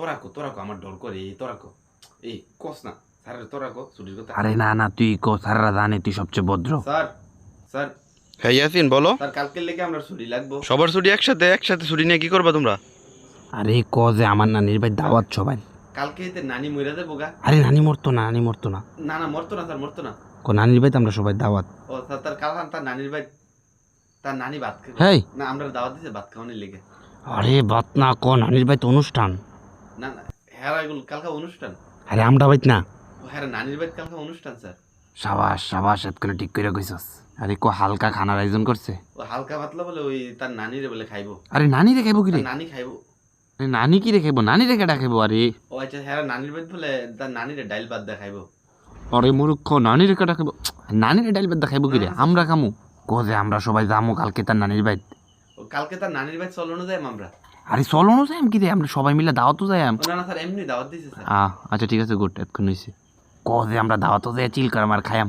তোরাকো তোরাকো আমার ডর করে এই তোরাকো। এই কস না স্যারের তোরাকো ছুটির কথা। আরে না না তুই কো সারারা জানে তুই সবচেয়ে ভদ্র। Sir sir. হ্যাঁ ইয়াসিন বলো। স্যার কালকে লেগে আমরা ছুটি লাগবো। সবার ছুটি একসাথে একসাথে ছুটি নিয়ে কি করবা তোমরা? আরে ক যে আমার নানির ভাই দাওয়াত সবাই। কালকে এতে নানি গা। আরে নানি মরতো না নানি মরতো না। না না মরতো না স্যার মরতো না। কো নানির ভাই তো আমরা সবাই দাওয়াত। ও স্যার তার কাল তার নানির ভাই তার নানি ভাত না আমরা দাওয়াত দিছে ভাত খাওয়ানোর লেগে। আরে বাত না ক নানির ভাই তো অনুষ্ঠান? না না হ্যাঁ এগুলো কালকা অনুষ্ঠান? আরে আমরা বাইত না। হ্যাঁ নানির ভাই কালকা অনুষ্ঠান স্যার। সাবাস সাবাস ঠিক করে কইছস। আরে কো হালকা খানার আয়োজন করছে? ও হালকা পাতলা বলে ওই তার নানিরে বলে খাইবো। আরে নানি রে খাইবো কি রে? নানি খাইবো। আরে নানি কি রে খাইবো? নানি রে কেটা খাইবো? আরে। ও আচ্ছা হ্যাঁ নানির ভাই বলে তার নানিরে ডাইল ভাত দেয় খাইবো। আরে মূর্খ খাইবো? ডাইল ভাত খাইবো কি রে? আমরা খামু? কো যে আমরা সবাই যামু কালকে তার নানির ও কালকে তার নানির ভাই চলনো যায় আমরা আরে চলো না যাইম কি রে আমরা সবাই মিলে দাওয়াতও যাই ও না না স্যার এমনি দাওয়াত দিছে স্যার। আহ আচ্ছা ঠিক আছে গুড এতক্ষণ হয়েছে ক যে আমরা দাওয়াতও যাই চিল কর আমার খায়াম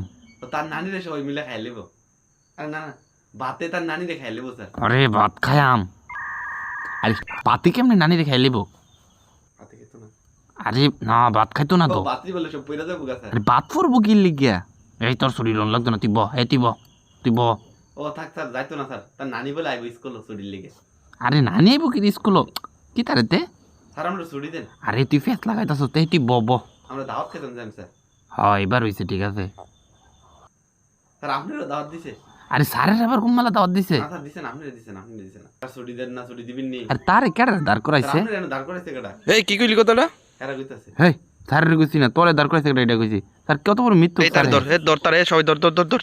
তার নানিরে সবাই মিলে খাই লিবো। আরে না না ভাতে তার নানিরে খাই লিবো স্যার। আরে ভাত খায়াম আরে পাতি কেমনে নানি রে খাই লিব? ভাতে খেতো না। আরে না ভাত খাইতো না তো। বাতি বলে সব পইরা যাব গা স্যার। আরে ভাত ফুরবো কি লিগিয়া? এই তোর শরীর রন লাগতো না তুই ব এই তুই ব তুই ব। ও থাক স্যার যাইতো না স্যার। তার নানি বলে আইবো স্কুল ছুটির লেগে। আরে নানি আইব কি স্কুল কি তারে তে? স্যার আমরা ছুটি দেন আরে তুই ফেস লাগাইতাছ তাই তুই ব ব। আমরা দাওয়াত খেতাম স্যার হ্যাঁ এবার হয়েছে ঠিক আছে। স্যার আপনারও দাওয়াত দিছে। আরে স্যারের আবার কোন মেলা দাওয়াত দিছে? না স্যার দিছেন আপনি দিছেন আপনি দিছেন স্যার ছুটি দেন না ছুটি দিবেন নি। আরে তারে কেডা দাঁড় করাইছে আপনি দাঁড় করাইছে কেডা এই কি কইলি কথাটা? কইতাছে হেই স্যারের কইছি না তোরে দাঁড় করাইছে কেডা এটা কইছি স্যার কত বড় মিথ্যুক এই তার ধর এ ধর তার এ সবাই ধর ধর ধর